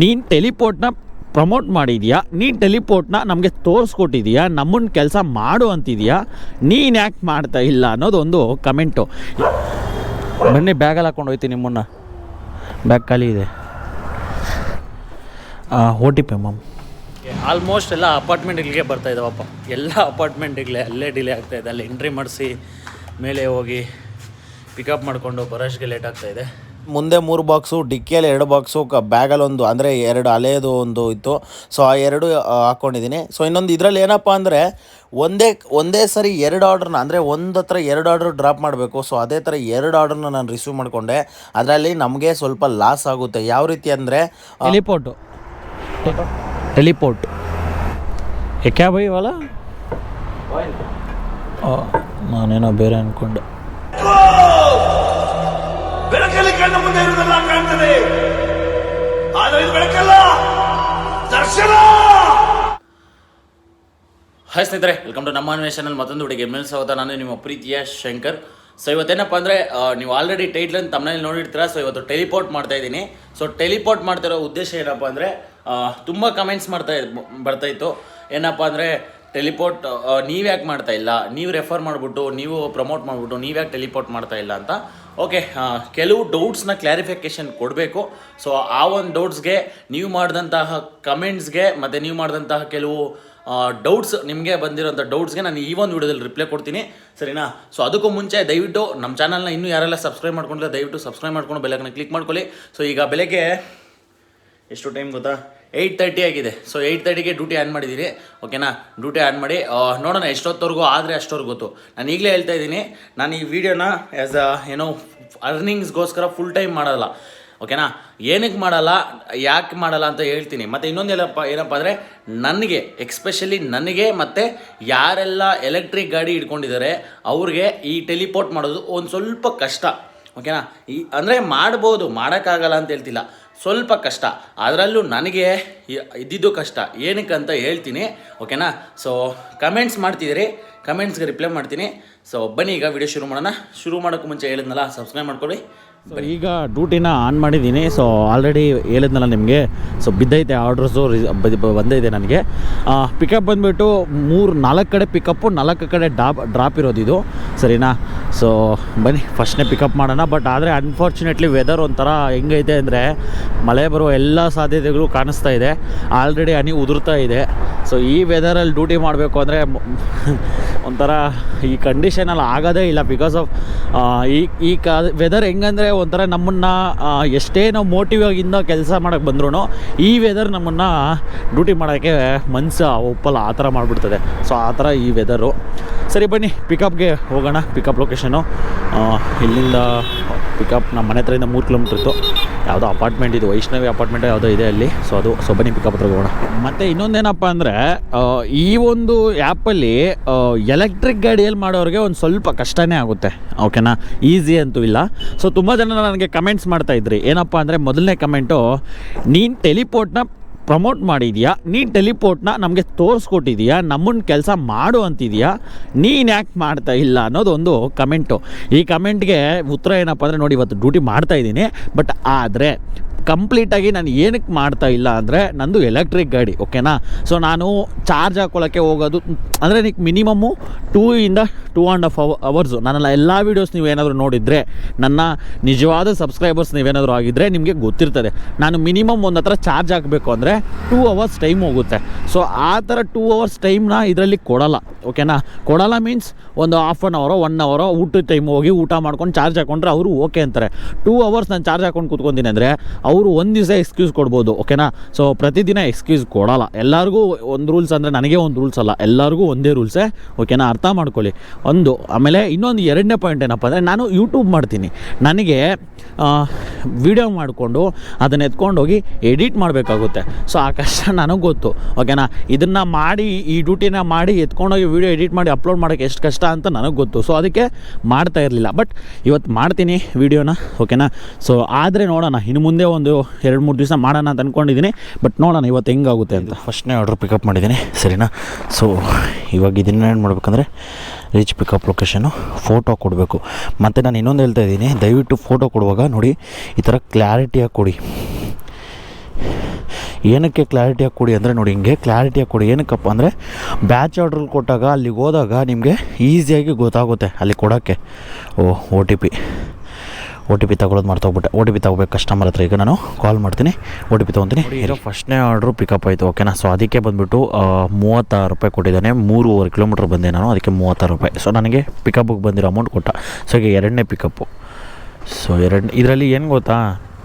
ನೀನು ಟೆಲಿಪೋರ್ಟ್ನ ಪ್ರಮೋಟ್ ಮಾಡಿದೀಯಾ? ನೀನು ಟೆಲಿಪೋರ್ಟ್ನ ನಮಗೆ ತೋರಿಸ್ಕೊಟ್ಟಿದೀಯಾ? ನಮ್ಮನ್ನ ಕೆಲಸ ಮಾಡು ಅಂತಿದೀಯಾ? ನೀನು ಯಾಕೆ ಮಾಡ್ತಾ ಇಲ್ಲ ಅನ್ನೋದೊಂದು ಕಮೆಂಟು ಬನ್ನಿ ಬ್ಯಾಗಲ್ಲಿ ಹಾಕೊಂಡು ಹೋಯ್ತೀನಿ ನಿಮ್ಮನ್ನು. ಬ್ಯಾಗ್ ಖಾಲಿ ಇದೆ. O T P ma'am almost ಎಲ್ಲ ಅಪಾರ್ಟ್ಮೆಂಟ್ಗಳಿಗೆ ಬರ್ತಾ ಇದ್ದಾವಪ್ಪ ಎಲ್ಲ ಅಪಾರ್ಟ್ಮೆಂಟ್ಗಳೇ ಅಲ್ಲೇ ಡಿಲೇ ಆಗ್ತಾ ಇದೆ. ಅಲ್ಲಿ ಎಂಟ್ರಿ ಮಾಡಿಸಿ, ಮೇಲೆ ಹೋಗಿ ಪಿಕಪ್ ಮಾಡಿಕೊಂಡು ಬರೋಷ್ಗೆ ಲೇಟ್ ಆಗ್ತಾಯಿದೆ ಮುಂದೆ ಮೂರು ಬಾಕ್ಸು ಡಿಕ್ಕಿಯಲ್ಲಿ ಎರಡು ಬಾಕ್ಸು ಕ ಬ್ಯಾಗಲ್ಲಿ ಒಂದು ಅಂದರೆ ಎರಡು ಅಲೆಯದು ಒಂದು ಇತ್ತು. ಸೊ ಆ ಎರಡು ಹಾಕ್ಕೊಂಡಿದ್ದೀನಿ ಸೊ ಇನ್ನೊಂದು ಇದರಲ್ಲಿ ಏನಪ್ಪ ಅಂದರೆ ಒಂದೇ ಒಂದೇ ಸರಿ ಎರಡು ಆರ್ಡ್ರನ್ನ ಅಂದರೆ ಒಂದು ಹತ್ರ ಎರಡು ಆರ್ಡ್ರ್ ಡ್ರಾಪ್ ಮಾಡಬೇಕು. ಸೊ ಅದೇ ಥರ ಎರಡು ಆರ್ಡ್ರನ್ನ ನಾನು ರಿಸೀವ್ ಮಾಡಿಕೊಂಡೆ. ಅದರಲ್ಲಿ ನಮಗೆ ಸ್ವಲ್ಪ ಲಾಸ್ ಆಗುತ್ತೆ. ಯಾವ ರೀತಿ ಅಂದರೆ ಟೆಲಿಪೋರ್ಟು ಟೆಲಿಪೋರ್ಟ್ ಕ್ಯಾ ಬೈ ವಾಲ ನಾನೇನೋ ಬೇರೆ ಅಂದ್ಕೊಂಡೆ ಬೆಳಕಲ್ಲಿ ಕಣ್ಣ ಮುಂದೆ ಇರುವುದೆಲ್ಲ ಕಾಣ್ತದೆ. ಆದರೆ ಇದು ಬೆಳಕಲ್ಲ, ದರ್ಶನ! ಹಾಯ್ ಸ್ನೇಹಿತರೆ ವೆಲ್ಕಮ್ ಟು ನಮ್ಮ ಚಾನಲ್ ಮತ್ತೊಂದು ಹುಡುಗಿ ಮೇಲೆ ಸ್ವಾಗತ, ನಾನು ನಿಮ್ಮ ಪ್ರೀತಿಯ ಶಂಕರ್. ಸೊ ಇವತ್ತೇನಪ್ಪ ಅಂದರೆ ನೀವು ಆಲ್ರೆಡಿ ಟೈಟ್ಲ್ ತಮ್ಮನೇಲಿ ನೋಡಿರ್ತೀರ ಸೊ ಇವತ್ತು ಟೆಲಿಪೋರ್ಟ್ ಮಾಡ್ತಾ ಇದ್ದೀನಿ. ಸೊ ಟೆಲಿಪೋರ್ಟ್ ಮಾಡ್ತಿರೋ ಉದ್ದೇಶ ಏನಪ್ಪ ಅಂದರೆ ತುಂಬ ಕಮೆಂಟ್ಸ್ ಮಾಡ್ತಾ ಇದ್- ಬರ್ತಾ ಇತ್ತು. ಏನಪ್ಪ ಅಂದರೆ ಟೆಲಿಪೋರ್ಟ್ ನೀವು ಯಾಕೆ ಮಾಡ್ತಾ ಇಲ್ಲ? ನೀವು ರೆಫರ್ ಮಾಡಿಬಿಟ್ಟು, ನೀವು ಪ್ರಮೋಟ್ ಮಾಡಿಬಿಟ್ಟು ನೀವು ಯಾಕೆ ಟೆಲಿಪೋರ್ಟ್ ಮಾಡ್ತಾ ಇಲ್ಲ ಅಂತ. ಓಕೆ ಕೆಲವು ಡೌಟ್ಸ್ನ ಕ್ಲಾರಿಫಿಕೇಷನ್ ಕೊಡಬೇಕು. ಸೊ ಆ ಒಂದು ಡೌಟ್ಸ್ಗೆ ನೀವು ಮಾಡಿದಂತಹ ಕಮೆಂಟ್ಸ್ಗೆ ಮತ್ತು ನೀವು ಮಾಡಿದಂತಹ ಕೆಲವು ಡೌಟ್ಸ್ ನಿಮಗೆ ಬಂದಿರೋಂಥ ಡೌಟ್ಸ್ಗೆ ನಾನು ಈ ಒಂದು ವಿಡಿಯೋದಲ್ಲಿ ರಿಪ್ಲೈ ಕೊಡ್ತೀನಿ. ಸರಿನಾ? ಸೊ ಅದಕ್ಕೂ ಮುಂಚೆ ದಯವಿಟ್ಟು ನಮ್ಮ ಚಾನಲ್ನ ಇನ್ನೂ ಯಾರೆಲ್ಲ ಸಬ್ಸ್ಕ್ರೈಬ್ ಮಾಡ್ಕೊಂಡಿಲ್ಲ, ದಯವಿಟ್ಟು ಸಬ್ಸ್ಕ್ರೈಬ್ ಮಾಡ್ಕೊಂಡು ಬೆಲ್ಲಕ್ಕನ್ನ ಕ್ಲಿಕ್ ಮಾಡ್ಕೊಳ್ಳಿ. ಸೊ ಈಗ ಬೆಳಗ್ಗೆ, ಎಷ್ಟು ಟೈಮ್ ಗೊತ್ತಾ? ಏಯ್ಟ್ ತರ್ಟಿ ಆಗಿದೆ. ಸೊ ಏಯ್ಟ್ ತರ್ಟಿಗೆ ಡ್ಯೂಟಿ ಆನ್ ಮಾಡಿದ್ದೀರಿ ಓಕೆನಾ ಡ್ಯೂಟಿ ಆನ್ ಮಾಡಿ ನೋಡೋಣ ಎಷ್ಟೊತ್ತವರೆಗೂ ಆದರೆ ಅಷ್ಟವರೆಗೂ ಗೊತ್ತು. ನಾನು ಈಗಲೇ ಹೇಳ್ತಾ ಇದ್ದೀನಿ, ನಾನು ಈ ವಿಡಿಯೋನ ಆ್ಯಸ್ ಅ ಏನೋ ಅರ್ನಿಂಗ್ಸ್ಗೋಸ್ಕರ ಫುಲ್ ಟೈಮ್ ಮಾಡಲ್ಲ. ಓಕೆನಾ ಏನಕ್ಕೆ ಮಾಡಲ್ಲ, ಯಾಕೆ ಮಾಡಲ್ಲ ಅಂತ ಹೇಳ್ತೀನಿ. ಮತ್ತು ಇನ್ನೊಂದು ಏನಪ್ಪ ಏನಪ್ಪ ಅಂದರೆ, ನನಗೆ ಎಕ್ಸ್ಪೆಷಲಿ ನನಗೆ ಮತ್ತು ಯಾರೆಲ್ಲ ಎಲೆಕ್ಟ್ರಿಕ್ ಗಾಡಿ ಇಟ್ಕೊಂಡಿದ್ದಾರೆ ಅವ್ರಿಗೆ ಈ ಟೆಲಿಪೋರ್ಟ್ ಮಾಡೋದು ಒಂದು ಸ್ವಲ್ಪ ಕಷ್ಟ. ಓಕೆನಾ ಈ, ಅಂದರೆ ಮಾಡ್ಬೋದು, ಮಾಡೋಕ್ಕಾಗಲ್ಲ ಅಂತ ಹೇಳ್ತಿಲ್ಲ. ಸ್ವಲ್ಪ ಕಷ್ಟ. ಅದರಲ್ಲೂ ನನಗೆ ಇದ್ದಿದ್ದು ಕಷ್ಟ. ಏನಕ್ಕೆ ಅಂತ ಹೇಳ್ತೀನಿ, ಓಕೆನಾ? ಸೊ ಕಮೆಂಟ್ಸ್ ಮಾಡ್ತಿದ್ದೀರಿ ಕಮೆಂಟ್ಸ್ಗೆ ರಿಪ್ಲೈ ಮಾಡ್ತೀನಿ. ಸೊ ಬನ್ನಿ, ಈಗ ವಿಡಿಯೋ ಶುರು ಮಾಡೋಣ. ಶುರು ಮಾಡೋಕ್ಕೂ ಮುಂಚೆ ಹೇಳಿದ್ನಲ್ಲ ಸಬ್ಸ್ಕ್ರೈಬ್ ಮಾಡ್ಕೊಳ್ಳಿ. ಸೊ ಈಗ ಡ್ಯೂಟಿನ ಆನ್ ಮಾಡಿದ್ದೀನಿ. ಸೊ ಆಲ್ರೆಡಿ ಹೇಳಿದ್ನಲ್ಲ ನಿಮಗೆ. ಸೊ ಬಿದ್ದೈತೆ ಆರ್ಡ್ರಸ್ಸು ಬಂದೈತೆ ನನಗೆ. ಪಿಕಪ್ ಬಂದುಬಿಟ್ಟು ಮೂರು, ನಾಲ್ಕು ಕಡೆ ಪಿಕಪ್ಪು ನಾಲ್ಕು ಕಡೆ ಡಾಪ್ ಡ್ರಾಪ್ ಇರೋದು ಇದು. ಸರಿನಾ? ಸೊ ಬನ್ನಿ ಫಸ್ಟ್ನೇ ಪಿಕಪ್ ಮಾಡೋಣ. ಬಟ್ ಆದರೆ ಅನ್ಫಾರ್ಚುನೇಟ್ಲಿ ವೆದರ್ ಒಂಥರ ಹೆಂಗೈತೆ ಅಂದರೆ, ಮಳೆ ಬರುವ ಎಲ್ಲ ಸಾಧ್ಯತೆಗಳು ಕಾಣಿಸ್ತಾ ಇದೆ. ಆಲ್ರೆಡಿ ಹನಿ ಉದುರ್ತಾ ಇದೆ. ಸೊ ಈ ವೆದರಲ್ಲಿ ಡ್ಯೂಟಿ ಮಾಡಬೇಕು ಅಂದರೆ ಒಂಥರ ಈ ಕಂಡೀಷನಲ್ಲಿ ಆಗೋದೇ ಇಲ್ಲ ಬಿಕಾಸ್ ಆಫ್ ಈ ಈ ಕ ವೆದರ್ ಹೆಂಗಂದರೆ ಒಂಥರ ನಮ್ಮನ್ನು ಎಷ್ಟೇ ನಾವು ಮೋಟಿವ್ ಆಗಿಂದ ಕೆಲಸ ಮಾಡೋಕ್ಕೆ ಬಂದ್ರೂ ಈ ವೆದರ್ ನಮ್ಮನ್ನು ಡ್ಯೂಟಿ ಮಾಡೋಕ್ಕೆ ಮನಸ್ಸು ಒಪ್ಪಲ್ಲ, ಆ ಥರ ಮಾಡಿಬಿಡ್ತದೆ. ಸೊ ಆ ಥರ ಈ ವೆದರು ಸರಿ, ಬನ್ನಿ ಪಿಕಪ್ಗೆ ಹೋಗೋಣ ಪಿಕಪ್ ಲೊಕೇಶನು ಇಲ್ಲಿಂದ ಪಿಕಪ್ ನಮ್ಮ ಮನೆ ಹತ್ರದಿಂದ ಮೂರು ಕಿಲೋಮೀಟ್ರ್ ಇತ್ತು. ಯಾವುದೋ ಅಪಾರ್ಟ್ಮೆಂಟ್ ಇದು ವೈಷ್ಣವಿ ಅಪಾರ್ಟ್ಮೆಂಟ್ ಯಾವುದೋ ಇದೆ ಅಲ್ಲಿ. ಸೊ ಅದು ಸೊ ಬನ್ನಿ ಪಿಕಪ್ ಹತ್ರ ಹೋಗೋಣ. ಮತ್ತು ಇನ್ನೊಂದೇನಪ್ಪ ಅಂದರೆ ಈ ಒಂದು ಆ್ಯಪಲ್ಲಿ ಎಲೆಕ್ಟ್ರಿಕ್ ಗಾಡಿಯಲ್ಲಿ ಮಾಡೋರಿಗೆ ಒಂದು ಸ್ವಲ್ಪ ಕಷ್ಟನೇ ಆಗುತ್ತೆ. ಓಕೆನಾ ಈಸಿ ಅಂತೂ ಇಲ್ಲ. ಸೊ ತುಂಬ ಜನ ನನಗೆ ಕಮೆಂಟ್ಸ್ ಮಾಡ್ತಾಯಿದ್ರಿ ಏನಪ್ಪ ಅಂದರೆ ಮೊದಲನೇ ಕಮೆಂಟು ನೀನು ಟೆಲಿಪೋರ್ಟ್ನ ಪ್ರಮೋಟ್ ಮಾಡಿದೀಯಾ? ನೀ ಟೆಲಿಪೋರ್ಟ್ನ ನಮಗೆ ತೋರಿಸ್ಕೊಟ್ಟಿದೀಯಾ? ನಮ್ಮನ್ನ ಕೆಲಸ ಮಾಡು ಅಂತಿದೆಯಾ? ನೀನು ಯಾಕೆ ಮಾಡ್ತಾ ಇಲ್ಲ ಅನ್ನೋದೊಂದು ಕಮೆಂಟು ಈ ಕಮೆಂಟ್ಗೆ ಉತ್ತರ ಏನಪ್ಪ ಅಂದರೆ ನೋಡಿ, ಇವತ್ತು ಡ್ಯೂಟಿ ಮಾಡ್ತಾ ಇದ್ದೀನಿ. ಬಟ್ ಆದರೆ ಕಂಪ್ಲೀಟಾಗಿ ನಾನು ಏನಕ್ಕೆ ಮಾಡ್ತಾ ಇಲ್ಲ ಅಂದರೆ ನಂದು ಎಲೆಕ್ಟ್ರಿಕ್ ಗಾಡಿ, ಓಕೆನಾ? ಸೊ ನಾನು ಚಾರ್ಜ್ ಹಾಕ್ಕೊಳ್ಳೋಕ್ಕೆ ಹೋಗೋದು, ಅಂದರೆ ನೀವು ಮಿನಿಮಮ್ಮು ಟೂ ಇಂದ ಟೂ ಆ್ಯಂಡ್ ಹಾಫ್ ಅವ ಅವರ್ಸು. ನನ್ನೆಲ್ಲ ಎಲ್ಲ ವೀಡಿಯೋಸ್ ನೀವೇನಾದರೂ ನೋಡಿದರೆ, ನನ್ನ ನಿಜವಾದ ಸಬ್ಸ್ಕ್ರೈಬರ್ಸ್ ನೀವೇನಾದರೂ ಆಗಿದ್ದರೆ ನಿಮಗೆ ಗೊತ್ತಿರ್ತದೆ. ನಾನು ಮಿನಿಮಮ್ ಒಂದು ಹತ್ರ ಚಾರ್ಜ್ ಹಾಕಬೇಕು ಅಂದರೆ ಟೂ ಅವರ್ಸ್ ಟೈಮ್ ಹೋಗುತ್ತೆ. ಸೊ ಆ ಥರ ಟೂ ಅವರ್ಸ್ ಟೈಮ್ನ ಇದರಲ್ಲಿ ಕೊಡಲ್ಲ, ಓಕೆನಾ? ಕೊಡಲ್ಲ ಮೀನ್ಸ್ ಒಂದು ಹಾಫ್ ಆನ್ ಅವರೋ ಒನ್ ಅವರೋ ಊಟದ ಟೈಮ್ ಹೋಗಿ ಊಟ ಮಾಡ್ಕೊಂಡು ಚಾರ್ಜ್ ಹಾಕೊಂಡ್ರೆ ಅವರು ಓಕೆ ಅಂತಾರೆ. ಟೂ ಅವರ್ಸ್ ನಾನು ಚಾರ್ಜ್ ಹಾಕೊಂಡು ಕೂತ್ಕೊಂತೀನಿ ಅಂದರೆ ಒಂದು ದಿವಸ ಎಕ್ಸ್ಕ್ಯೂಸ್ ಕೊಡ್ಬೋದು ಓಕೆನಾ ಸೊ ಪ್ರತಿದಿನ ಎಕ್ಸ್ಕ್ಯೂಸ್ ಕೊಡೋಲ್ಲ. ಎಲ್ಲರಿಗೂ ಒಂದು ರೂಲ್ಸ್ ಅಂದರೆ ನನಗೆ ಒಂದು ರೂಲ್ಸ್ ಅಲ್ಲ, ಎಲ್ಲರಿಗೂ ಒಂದೇ ರೂಲ್ಸೇ ಓಕೆನಾ ಅರ್ಥ ಮಾಡ್ಕೊಳ್ಳಿ. ಒಂದು, ಆಮೇಲೆ ಇನ್ನೊಂದು ಎರಡನೇ ಪಾಯಿಂಟ್ ಏನಪ್ಪ ಅಂದರೆ ನಾನು ಯೂಟ್ಯೂಬ್ ಮಾಡ್ತೀನಿ. ನನಗೆ ವಿಡಿಯೋ ಮಾಡಿಕೊಂಡು ಅದನ್ನು ಎತ್ಕೊಂಡು ಹೋಗಿ ಎಡಿಟ್ ಮಾಡಬೇಕಾಗುತ್ತೆ. ಸೊ ಆ ಕಷ್ಟ ನನಗೆ ಗೊತ್ತು ಓಕೆನಾ ಇದನ್ನು ಮಾಡಿ, ಈ ಡ್ಯೂಟಿನ ಮಾಡಿ ಎತ್ಕೊಂಡೋಗಿ ವಿಡಿಯೋ ಎಡಿಟ್ ಮಾಡಿ ಅಪ್ಲೋಡ್ ಮಾಡೋಕ್ಕೆ ಎಷ್ಟು ಕಷ್ಟ ಅಂತ ನನಗೆ ಗೊತ್ತು. ಸೊ ಅದಕ್ಕೆ ಮಾಡ್ತಾ ಇರಲಿಲ್ಲ. ಬಟ್ ಇವತ್ತು ಮಾಡ್ತೀನಿ ವಿಡಿಯೋನ ಓಕೆನಾ ಸೊ ಆದರೆ ನೋಡೋಣ, ಇನ್ನು ಮುಂದೆ ಎರಡು ಮೂರು ದಿವಸ ಮಾಡೋಣ ಅಂತ ಅಂದ್ಕೊಂಡಿದ್ದೀನಿ ಬಟ್ ನೋಡೋಣ ಇವತ್ತು ಹೆಂಗಾಗುತ್ತೆ ಅಂತ. ಫಸ್ಟ್ನೇ ಆರ್ಡ್ರ್ ಪಿಕಪ್ ಮಾಡಿದ್ದೀನಿ, ಸರಿನಾ? ಸೊ ಇವಾಗ ಇದನ್ನ ಏನು ಮಾಡಬೇಕಂದ್ರೆ ರೀಚ್ ಪಿಕಪ್ ಲೊಕೇಶನು ಫೋಟೋ ಕೊಡಬೇಕು. ಮತ್ತು ನಾನು ಇನ್ನೊಂದು ಹೇಳ್ತಾ ಇದ್ದೀನಿ, ದಯವಿಟ್ಟು ಫೋಟೋ ಕೊಡುವಾಗ ನೋಡಿ, ಈ ಥರ ಕ್ಲಾರಿಟಿಯಾಗಿ ಕೊಡಿ. ಏನಕ್ಕೆ ಕ್ಲಾರಿಟಿಯಾಗಿ ಕೊಡಿ ಅಂದರೆ ನೋಡಿ ಹಿಂಗೆ ಕ್ಲಾರಿಟಿಯಾಗಿ ಕೊಡಿ. ಏನಕ್ಕಪ್ಪ ಅಂದರೆ ಬ್ಯಾಚ್ ಆರ್ಡ್ರ್ ಕೊಟ್ಟಾಗ ಅಲ್ಲಿಗೆ ಹೋದಾಗ ನಿಮಗೆ ಈಸಿಯಾಗಿ ಗೊತ್ತಾಗುತ್ತೆ ಅಲ್ಲಿ ಕೊಡೋಕ್ಕೆ. O O T P O T P ತಗೊಳ್ಳೋದು ಮಾಡ್ತೋಗ್ಬಿಟ್ಟೆ ಓ ಟಿ ಪಿ ತಗೋಬೇಕು ಕಸ್ಟಮರ್ ಹತ್ರ. ಈಗ ನಾನು ಕಾಲ್ ಮಾಡ್ತೀನಿ. ಓ ಟಿ ಪಿ ತೊಗೊತೀನಿ. ಈಗ ಫಸ್ಟ್ನೇ ಆರ್ಡ್ರು ಪಿಕಪ್ ಆಯಿತು. ಓಕೆನಾ ಸೊ ಅದಕ್ಕೆ ಬಂದುಬಿಟ್ಟು ಮೂವತ್ತಾರು ರೂಪಾಯಿ ಕೊಟ್ಟಿದ್ದಾನೆ. ಮೂರುವರೆ ಕಿಲೋಮೀಟ್ರ್ ಬಂದೆ ನಾನು. ಅದಕ್ಕೆ ಮೂವತ್ತಾರು ರೂಪಾಯಿ. ಸೊ ನನಗೆ ಪಿಕಪ್ಗೆ ಬಂದಿರೋ ಅಮೌಂಟ್ ಕೊಟ್ಟ. ಸೊ ಈಗ ಎರಡನೇ ಪಿಕಪ್ಪು ಸೊ ಎರಡು ಇದರಲ್ಲಿ ಏನು ಗೊತ್ತಾ?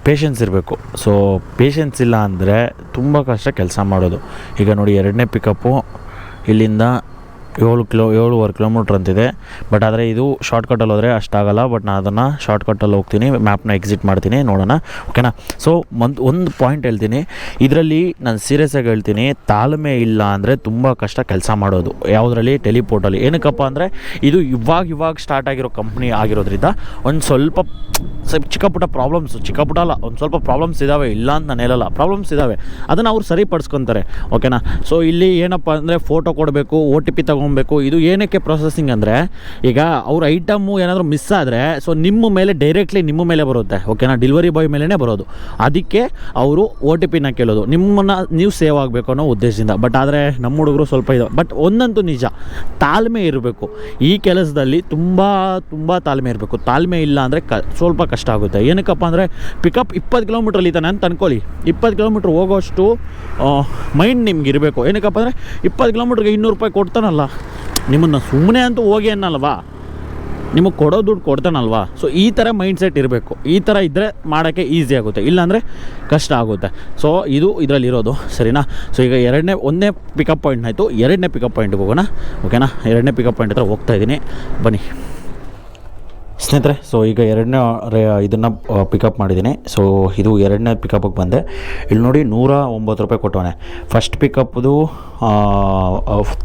ಪೇಷನ್ಸ್ ಇರಬೇಕು. ಸೊ ಪೇಷನ್ಸ್ ಇಲ್ಲ ಅಂದರೆ ತುಂಬ ಕಷ್ಟ ಕೆಲಸ ಮಾಡೋದು. ಈಗ ನೋಡಿ ಎರಡನೇ ಪಿಕಪ್ಪು ಇಲ್ಲಿಂದ ಏಳು ಕಿಲೋ, ಏಳುವರೆ ಕಿಲೋಮೀಟ್ರ್ ಅಂತಿದೆ. ಬಟ್ ಆದರೆ ಇದು ಶಾರ್ಟ್ಕಟ್ಟಲ್ಲಿ ಹೋದರೆ ಅಷ್ಟಾಗಲ್ಲ. ಬಟ್ ನಾನು ಅದನ್ನು ಶಾರ್ಟ್ಕಟ್ಟಲ್ಲಿ ಹೋಗ್ತೀನಿ. ಮ್ಯಾಪ್ನ ಎಕ್ಸಿಟ್ ಮಾಡ್ತೀನಿ. ನೋಡೋಣ. ಓಕೆನಾ ಸೊ ಒಂದು ಒಂದು ಪಾಯಿಂಟ್ ಹೇಳ್ತೀನಿ. ಇದರಲ್ಲಿ ನಾನು ಸೀರಿಯಸ್ಸಾಗಿ ಹೇಳ್ತೀನಿ. ತಾಳ್ಮೆ ಇಲ್ಲ ಅಂದರೆ ತುಂಬ ಕಷ್ಟ ಕೆಲಸ ಮಾಡೋದು. ಯಾವುದರಲ್ಲಿ? ಟೆಲಿಪೋರ್ಟಲ್ಲಿ ಏನಕ್ಕಪ್ಪ ಅಂದರೆ, ಇದು ಇವಾಗ ಇವಾಗ ಸ್ಟಾರ್ಟ್ ಆಗಿರೋ ಕಂಪ್ನಿ ಆಗಿರೋದ್ರಿಂದ ಒಂದು ಸ್ವಲ್ಪ ಸ್ವಲ್ಪ ಚಿಕ್ಕ ಪುಟ್ಟ ಪ್ರಾಬ್ಲಮ್ಸು ಚಿಕ್ಕ ಪುಟ್ಟ ಅಲ್ಲ, ಒಂದು ಸ್ವಲ್ಪ ಪ್ರಾಬ್ಲಮ್ಸ್ ಇದ್ದಾವೆ ಇಲ್ಲ ಅಂತ ನಾನು ಹೇಳಲ್ಲ. ಪ್ರಾಬ್ಲಮ್ಸ್ ಇದ್ದಾವೆ ಅದನ್ನು ಅವ್ರು ಸರಿಪಡಿಸ್ಕೊತಾರೆ. ಓಕೆನಾ ಸೊ ಇಲ್ಲಿ ಏನಪ್ಪ ಅಂದರೆ ಫೋಟೋ ಕೊಡಬೇಕು ಓ ಟಿ ಪಿ ತೊಗೊಬೇಕು. ಇದು ಏನಕ್ಕೆ ಪ್ರೊಸೆಸಿಂಗ್ ಅಂದರೆ, ಈಗ ಅವ್ರ ಐಟಮು ಏನಾದರೂ ಮಿಸ್ ಆದರೆ ಸೊ ನಿಮ್ಮ ಮೇಲೆ ಡೈರೆಕ್ಟ್ಲಿ ನಿಮ್ಮ ಮೇಲೆ ಬರುತ್ತೆ ಓಕೆನಾ ಡೆಲಿವರಿ ಬಾಯ್ ಮೇಲೇ ಬರೋದು. ಅದಕ್ಕೆ ಅವರು ಓ ಟಿ ಪಿನ ಕೇಳೋದು. ನಿಮ್ಮನ್ನು ನೀವು ಸೇವ್ ಆಗಬೇಕು ಅನ್ನೋ ಉದ್ದೇಶದಿಂದ. ಬಟ್ ಆದರೆ ನಮ್ಮ ಹುಡುಗರು ಸ್ವಲ್ಪ ಇದು. ಬಟ್ ಒಂದಂತೂ ನಿಜ, ತಾಳ್ಮೆ ಇರಬೇಕು. ಈ ಕೆಲಸದಲ್ಲಿ ತುಂಬ ತುಂಬ ತಾಳ್ಮೆ ಇರಬೇಕು. ತಾಳ್ಮೆ ಇಲ್ಲ ಅಂದರೆ ಕ, ಸ್ವಲ್ಪ ಕಷ್ಟ ಆಗುತ್ತೆ. ಏನಕ್ಕಪ್ಪ ಅಂದರೆ ಪಿಕಪ್ ಇಪ್ಪತ್ತು ಕಿಲೋಮೀಟ್ರಲ್ಲಿ ಇದ್ದಾನೆ ಅಂತ ಅನ್ಕೊಳ್ಳಿ. ಇಪ್ಪತ್ತು ಕಿಲೋಮೀಟ್ರ್ ಹೋಗೋಷ್ಟು ಮೈಂಡ್ ನಿಮ್ಗೆ ಇರಬೇಕು. ಏನಕ್ಕಪ್ಪ ಅಂದರೆ, ಇಪ್ಪತ್ತು ಕಿಲೋಮೀಟ್ರಿಗೆ ಇನ್ನೂರು ರೂಪಾಯಿ ಕೊಡ್ತಾನಲ್ಲ. ನಿಮ್ಮನ್ನು ಸುಮ್ಮನೆ ಅಂತೂ ಹೋಗಿ ಅನ್ನಲ್ವಾ? ನಿಮಗೆ ಕೊಡೋ ದುಡ್ಡು ಕೊಡ್ತಾನಲ್ವಾ? ಸೊ ಈ ಥರ ಮೈಂಡ್ ಸೆಟ್ ಇರಬೇಕು. ಈ ಥರ ಇದ್ದರೆ ಮಾಡೋಕ್ಕೆ ಈಸಿ ಆಗುತ್ತೆ. ಇಲ್ಲಾಂದರೆ ಕಷ್ಟ ಆಗುತ್ತೆ. ಸೊ ಇದು ಇದರಲ್ಲಿ ಇರೋದು. ಸರಿನಾ? ಸೊ ಈಗ ಎರಡನೇ, ಒಂದನೇ ಪಿಕಪ್ ಪಾಯಿಂಟ್ ಆಯಿತು. ಎರಡನೇ ಪಿಕಪ್ ಪಾಯಿಂಟ್ಗೆ ಹೋಗೋಣ. ಓಕೆನಾ ಎರಡನೇ ಪಿಕಪ್ ಪಾಯಿಂಟ್ ಹತ್ರ ಹೋಗ್ತಾ ಇದ್ದೀನಿ. ಬನ್ನಿ. ಸ್ನೇಹಿತರೆ ಸೊ ಈಗ ಎರಡನೇ ಇದನ್ನು ಪಿಕಪ್ ಮಾಡಿದ್ದೀನಿ. ಸೊ ಇದು ಎರಡನೇ ಪಿಕಪ್ಗೆ ಬಂದೆ. ಇಲ್ಲಿ ನೋಡಿ ನೂರ ಒಂಬತ್ತು ರೂಪಾಯಿ ಕೊಟ್ಟವನೆ. ಫಸ್ಟ್ ಪಿಕಪ್ದು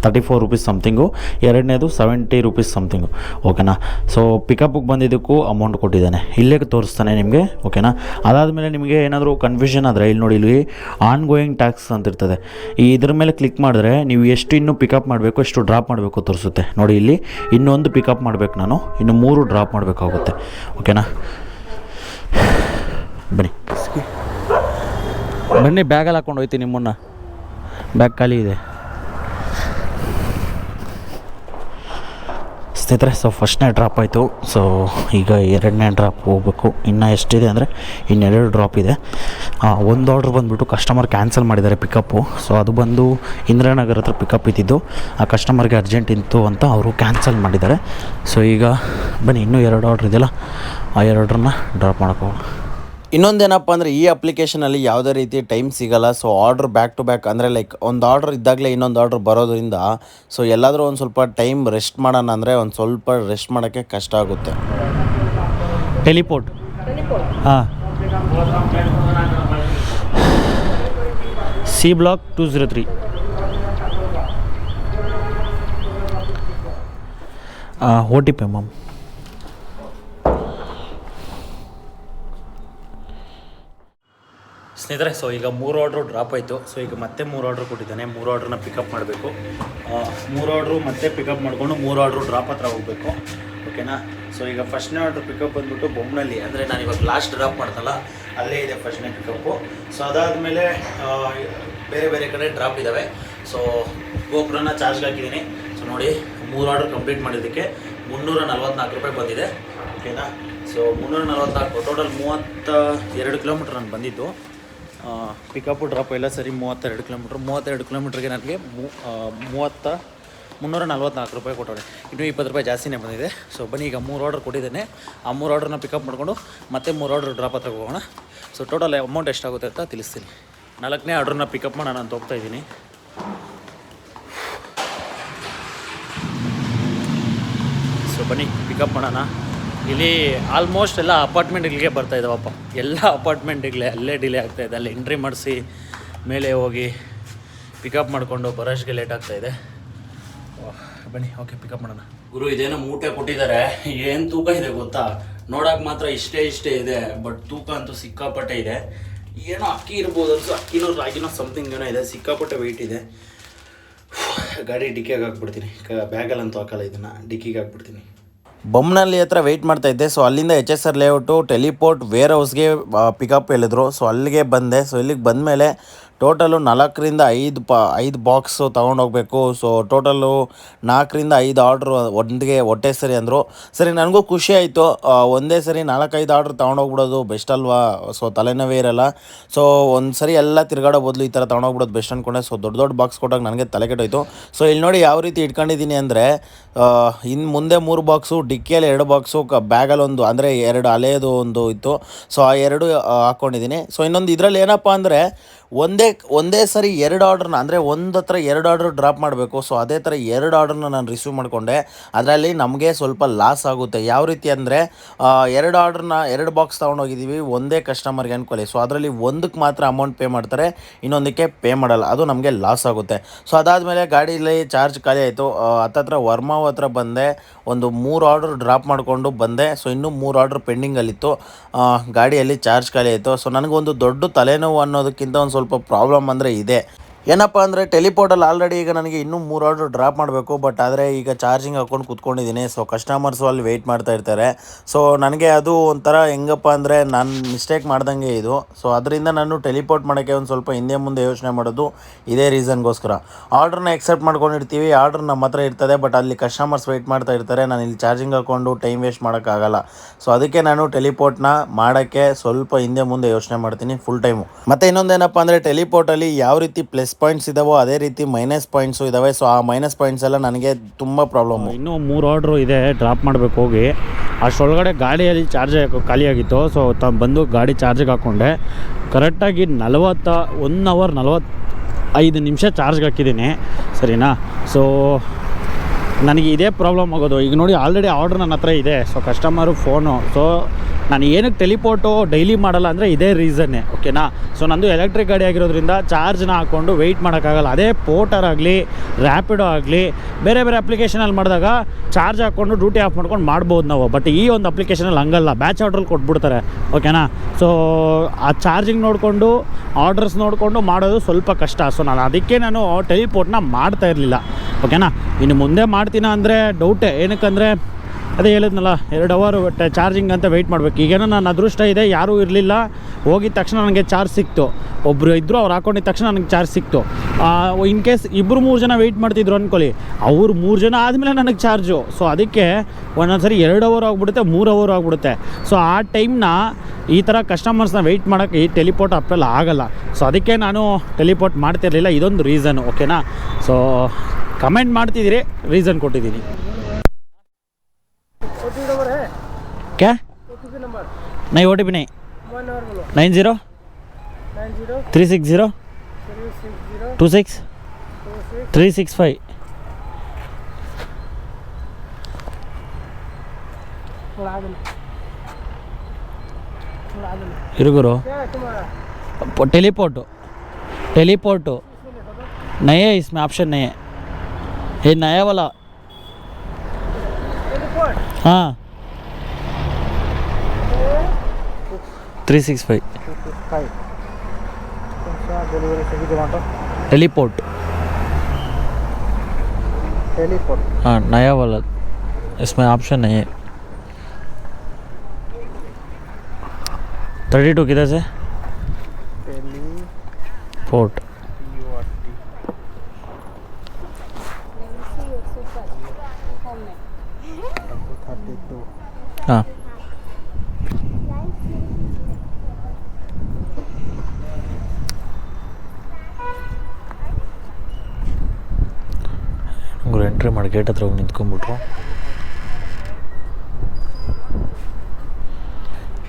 ತರ್ಟಿ ಫೋರ್ ರುಪೀಸ್ ಸಮಥಿಂಗು ಎರಡನೇದು ಸೆವೆಂಟಿ ರುಪೀಸ್ ಸಮಥಿಂಗು ಓಕೆನಾ ಸೊ ಪಿಕಪ್ಗೆ ಬಂದಿದ್ದಕ್ಕೂ ಅಮೌಂಟ್ ಕೊಟ್ಟಿದ್ದಾನೆ. ಇಲ್ಲೇ ತೋರಿಸ್ತಾನೆ ನಿಮಗೆ ಓಕೆನಾ ಅದಾದಮೇಲೆ ನಿಮಗೆ ಏನಾದರೂ ಕನ್ಫ್ಯೂಷನ್ ಆದರೆ, ಇಲ್ಲಿ ನೋಡಿ ಇಲ್ಲಿ ಆನ್ ಗೋಯಿಂಗ್ ಟ್ಯಾಕ್ಸ್ ಅಂತ ಇರ್ತದೆ. ಈ ಇದ್ರ ಮೇಲೆ ಕ್ಲಿಕ್ ಮಾಡಿದ್ರೆ ನೀವು ಎಷ್ಟು ಇನ್ನೂ ಪಿಕಪ್ ಮಾಡಬೇಕು, ಎಷ್ಟು ಡ್ರಾಪ್ ಮಾಡಬೇಕು ತೋರಿಸುತ್ತೆ. ನೋಡಿ ಇಲ್ಲಿ ಇನ್ನೊಂದು ಪಿಕಪ್ ಮಾಡಬೇಕು ನಾನು. ಇನ್ನು ಮೂರು ಡ್ರಾಪ್ ಮಾಡಬೇಕಾಗುತ್ತೆ ಓಕೆನಾ ಬನ್ನಿ. ಬನ್ನಿ ಬ್ಯಾಗಲ್ಲಿ ಹಾಕೊಂಡು ಹೋಯ್ತೀನಿ ನಿಮ್ಮನ್ನು. ಬ್ಯಾಗ್ ಖಾಲಿ ಇದೆ. ಸ್ನೇಹಿತರೆ ಸೊ ಫಸ್ಟ್ನೇ ಡ್ರಾಪ್ ಆಯಿತು. ಸೊ ಈಗ ಎರಡನೇ ಡ್ರಾಪ್ ಹೋಗ್ಬೇಕು. ಇನ್ನು ಎಷ್ಟಿದೆ ಅಂದರೆ, ಇನ್ನೆರಡು ಡ್ರಾಪ್ ಇದೆ. ಒಂದು ಆರ್ಡ್ರ್ ಬಂದುಬಿಟ್ಟು ಕಸ್ಟಮರ್ ಕ್ಯಾನ್ಸಲ್ ಮಾಡಿದ್ದಾರೆ ಪಿಕಪ್ಪು ಸೊ ಅದು ಬಂದು ಇಂದಿರಾನಗರ ಹತ್ರ ಪಿಕಪ್ ಇದ್ದಿದ್ದು. ಆ ಕಸ್ಟಮರ್ಗೆ ಅರ್ಜೆಂಟ್ ಇತ್ತು ಅಂತ ಅವರು ಕ್ಯಾನ್ಸಲ್ ಮಾಡಿದ್ದಾರೆ. ಸೊ ಈಗ ಬನ್ನಿ ಇನ್ನೂ ಎರಡು ಆರ್ಡ್ರ್ ಇದೆಯಲ್ಲ? ಆ ಎರಡರನ್ನ ಡ್ರಾಪ್ ಮಾಡ್ಕೋಣ ಇನ್ನೊಂದೇನಪ್ಪ ಅಂದರೆ ಈ ಅಪ್ಲಿಕೇಶನಲ್ಲಿ ಯಾವುದೇ ರೀತಿ ಟೈಮ್ ಸಿಗಲ್ಲ. So order back to back ಅಂದರೆ ಲೈಕ್ ಒಂದು ಆರ್ಡ್ರ್ ಇದ್ದಾಗಲೇ ಇನ್ನೊಂದು ಆರ್ಡ್ರ್ ಬರೋದ್ರಿಂದ ಸೊ ಎಲ್ಲಾದರೂ ಒಂದು ಸ್ವಲ್ಪ ಟೈಮ್ ರೆಸ್ಟ್ ಮಾಡೋಣ ಅಂದರೆ ಒಂದು ಸ್ವಲ್ಪ ರೆಸ್ಟ್ ಮಾಡೋಕ್ಕೆ ಕಷ್ಟ ಆಗುತ್ತೆ. ಟೆಲಿಪೋರ್ಟ್ ಹಾಂ. C block two zero three. O T P ma'am. ಸ್ನೇಹಿತರೆ ಸೊ ಈಗ ಮೂರು ಆರ್ಡ್ರು ಡ್ರಾಪ್ ಆಯಿತು. ಸೊ ಈಗ ಮತ್ತೆ ಮೂರು ಆರ್ಡ್ರು ಕೊಟ್ಟಿದ್ದಾನೆ. ಮೂರು ಆರ್ಡ್ರನ್ನ ಪಿಕಪ್ ಮಾಡಬೇಕು. ಮೂರು ಆರ್ಡ್ರು ಮತ್ತೆ ಪಿಕಪ್ ಮಾಡಿಕೊಂಡು ಮೂರು ಆರ್ಡ್ರು ಡ್ರಾಪ್ ಹತ್ರ ಹೋಗಬೇಕು. ಓಕೆನಾ ಸೊ ಈಗ ಫಸ್ಟ್ನೇ ಆರ್ಡ್ರ್ ಪಿಕಪ್ ಬಂದ್ಬಿಟ್ಟು ಬೊಮ್ಮನಲ್ಲಿ ಅಂದರೆ ನಾನು ಇವಾಗ ಲಾಸ್ಟ್ ಡ್ರಾಪ್ ಮಾಡ್ತಲ್ಲ ಅಲ್ಲೇ ಇದೆ ಫಸ್ಟ್ನೇ ಪಿಕಪ್ಪು ಸೊ ಅದಾದಮೇಲೆ ಬೇರೆ ಬೇರೆ ಕಡೆ ಡ್ರಾಪ್ ಇದ್ದಾವೆ ಸೊ ಗೋಪುರನ ಚಾರ್ಜ್ಗೆ ಹಾಕಿದ್ದೀನಿ ಸೊ ನೋಡಿ, ಮೂರು ಆರ್ಡರ್ ಕಂಪ್ಲೀಟ್ ಮಾಡಿದ್ದಕ್ಕೆ ಮುನ್ನೂರ ನಲ್ವತ್ನಾಲ್ಕು ರೂಪಾಯಿ ಬಂದಿದೆ. ಓಕೆನಾ ಸೊ ಮುನ್ನೂರ ನಲ್ವತ್ನಾಲ್ಕು ಟೋಟಲ್ ಮೂವತ್ತ ಎರಡು ಕಿಲೋಮೀಟ್ರ್ ನಾನು ಬಂದಿದ್ದು ಪಿಕಪ್ಪು ಡ್ರಾಪ್ ಎಲ್ಲ ಸರಿ ಮೂವತ್ತೆರಡು ಕಿಲೋಮೀಟ್ರ್ ಮೂವತ್ತೆರಡು ಕಿಲೋಮೀಟ್ರಿಗೆ ನನಗೆ ಮೂವತ್ತ ಮುನ್ನೂರ ನಲ್ವತ್ನಾಲ್ಕು ರೂಪಾಯಿ ಕೊಟ್ಟವ್ರೆ. ಇನ್ನೂ ಇಪ್ಪತ್ತು ರೂಪಾಯಿ ಜಾಸ್ತಿನೇ ಬಂದಿದೆ. ಸೊ ಬನ್ನಿ, ಈಗ ಮೂರು ಆರ್ಡರ್ ಕೊಟ್ಟಿದ್ದೇನೆ. ಆ ಮೂರು ಆರ್ಡ್ರನ್ನ ಪಿಕಪ್ ಮಾಡಿಕೊಂಡು ಮತ್ತೆ ಮೂರು ಆರ್ಡ್ರ್ ಡ್ರಾಪ್ ಹತ್ರ ಹೋಗೋಣ. ಸೊ ಟೋಟಲ್ ಅಮೌಂಟ್ ಎಷ್ಟಾಗುತ್ತೆ ಅಂತ ತಿಳಿಸ್ತೀನಿ. ನಾಲ್ಕನೇ ಆರ್ಡ್ರನ್ನ ಪಿಕಪ್ ಮಾಡೋಣ ಅಂತ ಹೋಗ್ತಾ ಇದ್ದೀನಿ. ಸೊ ಬನ್ನಿ ಪಿಕಪ್ ಮಾಡೋಣ. ಇಲ್ಲಿ ಆಲ್ಮೋಸ್ಟ್ ಎಲ್ಲ ಅಪಾರ್ಟ್ಮೆಂಟ್ಗಳಿಗೆ ಬರ್ತಾ ಇದ್ದಾವಪ್ಪ ಎಲ್ಲ ಅಪಾರ್ಟ್ಮೆಂಟ್ಗಳೇ ಅಲ್ಲೇ ಡಿಲೇ ಆಗ್ತಾ ಇದೆ. ಅಲ್ಲಿ ಎಂಟ್ರಿ ಮಾಡಿಸಿ, ಮೇಲೆ ಹೋಗಿ ಪಿಕಪ್ ಮಾಡಿಕೊಂಡು ಬರೋಷ್ಗೆ ಲೇಟ್ ಆಗ್ತಾಯಿದೆ ಬನ್ನಿ ಓಕೆ ಪಿಕಪ್ ಮಾಡೋಣ. ಗುರು ಇದೇನೋ ಮೂಟೆ ಕೊಟ್ಟಿದ್ದಾರೆ. ಏನು ತೂಕ ಇದೆ ಗೊತ್ತಾ? ನೋಡಕ್ಕೆ ಮಾತ್ರ ಇಷ್ಟೇ ಇಷ್ಟೇ ಇದೆ ಬಟ್ ತೂಕ ಅಂತೂ ಸಿಕ್ಕಾಪಟ್ಟೆ ಇದೆ. ಏನೋ ಅಕ್ಕಿ ಇರ್ಬೋದು ಅನ್ಸು ಅಕ್ಕಿನೋ ರಾಗಿನೋ ಸಮಥಿಂಗ್ ಏನೋ ಇದೆ ಸಿಕ್ಕಾಪಟ್ಟೆ ವೆಯ್ಟ್ ಇದೆ. ಗಾಡಿ ಡಿಕ್ಕಿಗೆ ಹಾಕ್ಬಿಡ್ತೀನಿ. ಬ್ಯಾಗಲ್ಲಂತೂ ಹಾಕಲ್ಲ ಇದನ್ನು ಡಿಕ್ಕಿಗೆ ಹಾಕ್ಬಿಡ್ತೀನಿ. ಬೊಮ್ಮನಲ್ಲಿ ಹತ್ರ ವೆಯ್ಟ್ ಮಾಡ್ತಾ ಇದ್ದೆ ಸೊ ಅಲ್ಲಿಂದ H S R layout Teleport wear ಹೌಸ್ಗೆ ಪಿಕಪ್ ಹೇಳಿದ್ರು ಸೊ ಅಲ್ಲಿಗೆ ಬಂದೆ ಸೊ ಇಲ್ಲಿಗೆ ಬಂದಮೇಲೆ ಟೋಟಲು ನಾಲ್ಕರಿಂದ ಐದು ಪಾ, ಐದು ಬಾಕ್ಸು ತೊಗೊಂಡೋಗ್ಬೇಕು ಸೊ ಟೋಟಲು ನಾಲ್ಕರಿಂದ ಐದು ಆರ್ಡ್ರು ಒಂದಿಗೆ ಒಟ್ಟೆ ಸರಿ ಅಂದರು. ಸರಿ, ನನಗೂ ಖುಷಿ ಆಯಿತು. ಒಂದೇ ಸರಿ ನಾಲ್ಕೈದು ಆರ್ಡ್ರ್ ತೊಗೊಂಡೋಗ್ಬಿಡೋದು ಬೆಸ್ಟ್ ಅಲ್ವಾ? ಸೊ ತಲೆನೋವೇ ಇರಲ್ಲ. ಸೊ ಒಂದು ಸರಿ ಎಲ್ಲ ತಿರ್ಗಾಡೋ ಬದಲು ಈ ಥರ ತೊಗೊಂಡೋಗ್ಬಿಡೋದು ಬೆಸ್ಟ್ ಅಂದ್ಕೊಂಡೆ ಸೊ ದೊಡ್ಡ ದೊಡ್ಡ ಬಾಕ್ಸ್ ಕೊಟ್ಟಾಗ ನನಗೆ ತಲೆ ಕೆಟ್ಟೋಯ್ತು. ಸೊ ಇಲ್ಲಿ ನೋಡಿ ಯಾವ ರೀತಿ ಇಟ್ಕೊಂಡಿದ್ದೀನಿ ಅಂದರೆ ಇನ್ನು ಮುಂದೆ ಮೂರು ಬಾಕ್ಸು, ಡಿಕ್ಕಿಯಲ್ಲಿ ಎರಡು ಬಾಕ್ಸು, ಕ, ಬ್ಯಾಗಲ್ಲಿ ಒಂದು, ಅಂದರೆ ಎರಡು ಅಲೆಯದು ಒಂದು ಇತ್ತು. ಸೊ ಆ ಎರಡು ಹಾಕ್ಕೊಂಡಿದ್ದೀನಿ ಸೊ ಇನ್ನೊಂದು ಇದರಲ್ಲಿ ಏನಪ್ಪ ಅಂದರೆ, ಒಂದೇ ಒಂದೇ ಸರಿ ಎರಡು ಆರ್ಡ್ರನ್ನ ಅಂದರೆ ಒಂದು ಹತ್ರ ಎರಡು ಆರ್ಡ್ರ್ ಡ್ರಾಪ್ ಮಾಡಬೇಕು. ಸೊ ಅದೇ ಥರ ಎರಡು ಆರ್ಡ್ರನ್ನ ನಾನು ರಿಸೀವ್ ಮಾಡಿಕೊಂಡೆ. ಅದರಲ್ಲಿ ನಮಗೆ ಸ್ವಲ್ಪ ಲಾಸ್ ಆಗುತ್ತೆ. ಯಾವ ರೀತಿ ಅಂದರೆ ಎರಡು ಆರ್ಡ್ರನ್ನ ಎರಡು ಬಾಕ್ಸ್ ತೊಗೊಂಡೋಗಿದ್ದೀವಿ, ಒಂದೇ ಕಸ್ಟಮರ್ಗೆ ಅನ್ಕೊಳ್ಳಿ. ಸೊ ಅದರಲ್ಲಿ ಒಂದಕ್ಕೆ ಮಾತ್ರ ಅಮೌಂಟ್ ಪೇ ಮಾಡ್ತಾರೆ, ಇನ್ನೊಂದಕ್ಕೆ ಪೇ ಮಾಡಲ್ಲ. ಅದು ನಮಗೆ ಲಾಸ್ ಆಗುತ್ತೆ. ಸೊ ಅದಾದಮೇಲೆ ಗಾಡೀಲಿ ಚಾರ್ಜ್ ಖಾಲಿ ಆಯಿತು. ಹತ್ತತ್ರ ವರ್ಮಾವ್ ಹತ್ರ ಬಂದೆ. ಒಂದು ಮೂರು ಆರ್ಡ್ರ್ ಡ್ರಾಪ್ ಮಾಡಿಕೊಂಡು ಬಂದೆ. ಸೊ ಇನ್ನೂ ಮೂರು ಆರ್ಡ್ರ್ ಪೆಂಡಿಂಗಲ್ಲಿತ್ತು ಗಾಡಿಯಲ್ಲಿ ಚಾರ್ಜ್ ಖಾಲಿ ಆಯಿತು. ಸೊ ನನಗೊಂದು ದೊಡ್ಡ ತಲೆನೋವು ಅನ್ನೋದಕ್ಕಿಂತ ಒಂದು ಸ್ವಲ್ಪ ಪ್ರಾಬ್ಲಮ್ ಅಂದರೆ ಇದೆ. ಏನಪ್ಪ ಅಂದರೆ ಟೆಲಿಪೋರ್ಟಲ್ಲಿ ಆಲ್ರೆಡಿ ಈಗ ನನಗೆ ಇನ್ನೂ ಮೂರು ಆರ್ಡ್ರ್ ಡ್ರಾಪ್ ಮಾಡಬೇಕು ಬಟ್ ಆದರೆ ಈಗ ಚಾರ್ಜಿಂಗ್ ಹಾಕೊಂಡು ಕೂತ್ಕೊಂಡಿದ್ದೀನಿ. ಸೊ ಕಸ್ಟಮರ್ಸು ಅಲ್ಲಿ ವೆಯ್ಟ್ ಮಾಡ್ತಾ ಇರ್ತಾರೆ. ಸೊ ನನಗೆ ಅದು ಒಂಥರ ಹೆಂಗಪ್ಪ ಅಂದರೆ ನಾನು ಮಿಸ್ಟೇಕ್ ಮಾಡ್ದಂಗೆ ಇದು. ಸೊ ಅದರಿಂದ ನಾನು ಟೆಲಿಪೋರ್ಟ್ ಮಾಡೋಕ್ಕೆ ಒಂದು ಸ್ವಲ್ಪ ಹಿಂದೆ ಮುಂದೆ ಯೋಚನೆ ಮಾಡೋದು ಇದೇ ರೀಸನ್ಗೋಸ್ಕರ ಆರ್ಡ್ರನ್ನ ಎಕ್ಸೆಪ್ಟ್ ಮಾಡ್ಕೊಂಡಿರ್ತೀವಿ ಆರ್ಡ್ರ್ ನಮ್ಮ ಹತ್ರ ಇರ್ತದೆ ಬಟ್ ಅಲ್ಲಿ ಕಸ್ಟಮರ್ಸ್ ವೆಯ್ಟ್ ಮಾಡ್ತಾ ಇರ್ತಾರೆ. ನಾನು ಇಲ್ಲಿ ಚಾರ್ಜಿಂಗ್ ಹಾಕ್ಕೊಂಡು ಟೈಮ್ ವೇಸ್ಟ್ ಮಾಡೋಕ್ಕಾಗಲ್ಲ ಸೊ ಅದಕ್ಕೆ ನಾನು ಟೆಲಿಪೋರ್ಟ್ನ ಮಾಡೋಕ್ಕೆ ಸ್ವಲ್ಪ ಹಿಂದೆ ಮುಂದೆ ಯೋಚನೆ ಮಾಡ್ತೀನಿ ಫುಲ್ ಟೈಮು ಮತ್ತು ಇನ್ನೊಂದೇನಪ್ಪ ಅಂದರೆ ಟೆಲಿಪೋರ್ಟಲ್ಲಿ ಯಾವ ರೀತಿ ಪ್ಲಸ್ ಪಾಯಿಂಟ್ಸ್ ಇದಾವೋ, ಅದೇ ರೀತಿ ಮೈನಸ್ ಪಾಯಿಂಟ್ಸು ಇದಾವೆ. ಸೊ ಆ ಮೈನಸ್ ಪಾಯಿಂಟ್ಸ್ ಎಲ್ಲ ನನಗೆ ತುಂಬ ಪ್ರಾಬ್ಲಮ್ ಇನ್ನೂ ಮೂರು ಆರ್ಡ್ರು ಇದೆ ಡ್ರಾಪ್ ಮಾಡಬೇಕು ಹೋಗಿ. ಅಷ್ಟರೊಳಗಡೆ ಗಾಡಿಯಲ್ಲಿ ಚಾರ್ಜ್ ಖಾಲಿಯಾಗಿತ್ತು ಸೊ ತ, ಬಂದು ಗಾಡಿ ಚಾರ್ಜಿಗೆ ಹಾಕ್ಕೊಂಡೆ ಕರೆಕ್ಟಾಗಿ ನಲವತ್ತ ಒನ್ ಅವರ್ ನಲವತ್ತು ಐದು ನಿಮಿಷ ಚಾರ್ಜ್ಗೆ ಹಾಕಿದ್ದೀನಿ. ಸರಿನಾ? ಸೊ ನನಗೆ ಇದೇ ಪ್ರಾಬ್ಲಮ್ ಆಗೋದು. ಈಗ ನೋಡಿ ಆಲ್ರೆಡಿ ಆರ್ಡ್ರ್ ನನ್ನ ಹತ್ರ ಇದೆ. ಸೊ ಕಸ್ಟಮರು ಫೋನು ಸೊ ನಾನು ಏನಕ್ಕೆ ಟೆಲಿಪೋಟೋ ಡೈಲಿ ಮಾಡಲ್ಲ ಅಂದರೆ ಇದೇ ರೀಸನ್ನೇ, ಓಕೆನಾ? ಸೊ ನಂದು ಎಲೆಕ್ಟ್ರಿಕ್ ಗಾಡಿ ಆಗಿರೋದ್ರಿಂದ ಚಾರ್ಜ್ನ ಹಾಕ್ಕೊಂಡು ವೆಯ್ಟ್ ಮಾಡೋಕ್ಕಾಗಲ್ಲ. ಅದೇ ಪೋರ್ಟರ್ ಆಗಲಿ ರ್ಯಾಪಿಡೋ ಆಗಲಿ, ಬೇರೆ ಬೇರೆ ಅಪ್ಲಿಕೇಶನಲ್ಲಿ ಮಾಡಿದಾಗ ಚಾರ್ಜ್ ಹಾಕ್ಕೊಂಡು ಡ್ಯೂಟಿ ಆಫ್ ಮಾಡ್ಕೊಂಡು ಮಾಡ್ಬೋದು ನಾವು. ಬಟ್ ಈ ಒಂದು ಅಪ್ಲಿಕೇಶನಲ್ಲಿ ಹಂಗಲ್ಲ. ಬ್ಯಾಚ್ ಆರ್ಡ್ರಲ್ಲಿ ಕೊಟ್ಬಿಡ್ತಾರೆ, ಓಕೆನಾ? ಸೊ ಆ ಚಾರ್ಜಿಂಗ್ ನೋಡಿಕೊಂಡು ಆರ್ಡರ್ಸ್ ನೋಡಿಕೊಂಡು ಮಾಡೋದು ಸ್ವಲ್ಪ ಕಷ್ಟ. ಸೊ ನಾನು ಅದಕ್ಕೆ ನಾನು ಟೆಲಿಪೋರ್ಟ್ನ ಮಾಡ್ತಾ ಇರಲಿಲ್ಲ, ಓಕೆನಾ? ಇನ್ನು ಮುಂದೆ ಮಾಡ್ತೀನ ಅಂದರೆ ಡೌಟೇ ಏನಕ್ಕಂದರೆ ಅದೇ ಹೇಳಿದ್ನಲ್ಲ, ಎರಡು ಅವರ್ ಚಾರ್ಜಿಂಗ್ ಅಂತ ವೆಯ್ಟ್ ಮಾಡಬೇಕು. ಈಗೇನೋ ನನ್ನ ಅದೃಷ್ಟ ಇದೆ, ಯಾರೂ ಇರಲಿಲ್ಲ. ಹೋಗಿದ ತಕ್ಷಣ ನನಗೆ ಚಾರ್ಜ್ ಸಿಕ್ತು. ಒಬ್ಬರು ಇದ್ದರು ಅವ್ರು ಹಾಕೊಂಡಿದ ತಕ್ಷಣ ನನಗೆ ಚಾರ್ಜ್ ಸಿಕ್ತು. ಇನ್ ಕೇಸ್ ಇಬ್ಬರು ಮೂರು ಜನ ವೆಯ್ಟ್ ಮಾಡ್ತಿದ್ರು ಅಂದ್ಕೊಳ್ಳಿ ಅವ್ರು ಮೂರು ಜನ ಆದಮೇಲೆ ನನಗೆ ಚಾರ್ಜು ಸೊ ಅದಕ್ಕೆ ಒಂದೊಂದ್ಸರಿ ಎರಡು ಅವರ್ ಆಗಿಬಿಡುತ್ತೆ, ಮೂರು ಅವರ್ ಆಗಿಬಿಡುತ್ತೆ. ಸೊ ಆ ಟೈಮ್ನ ಈ ಥರ ಕಸ್ಟಮರ್ಸ್ನ ವೆಯ್ಟ್ ಮಾಡೋಕ್ಕೆ ಈ ಟೆಲಿಪೋರ್ಟ್ ಅಪ್ಪೆಲ್ಲ ಆಗಲ್ಲ. ಸೊ ಅದಕ್ಕೆ ನಾನು ಟೆಲಿಪೋರ್ಟ್ ಮಾಡ್ತಿರಲಿಲ್ಲ, ಇದೊಂದು ರೀಸನ್ ಓಕೆನಾ ಸೊ ಕಮೆಂಟ್ ಮಾಡ್ತಿದ್ದೀರಿ ರೀಸನ್ ಕೊಟ್ಟಿದ್ದೀನಿ. क्या नहीं ओ टी पी नहीं nine zero three six zero two six three six five इरुगुरु teleport teleport नहीं है इसमें ऑप्शन नहीं है ये नया वाला हाँ three six five Teleport Teleport हाँ नया वाला। इसमें ऑप्शन नहीं है। थर्टी टू किधर से? पोर्ट ಎಂಟ್ರಿ ಮಾಡಿ ಗೇಟ್ ಹತ್ರ ಹೋಗಿ ನಿಂತ್ಕೊಂಡ್ಬಿಟ್ರು.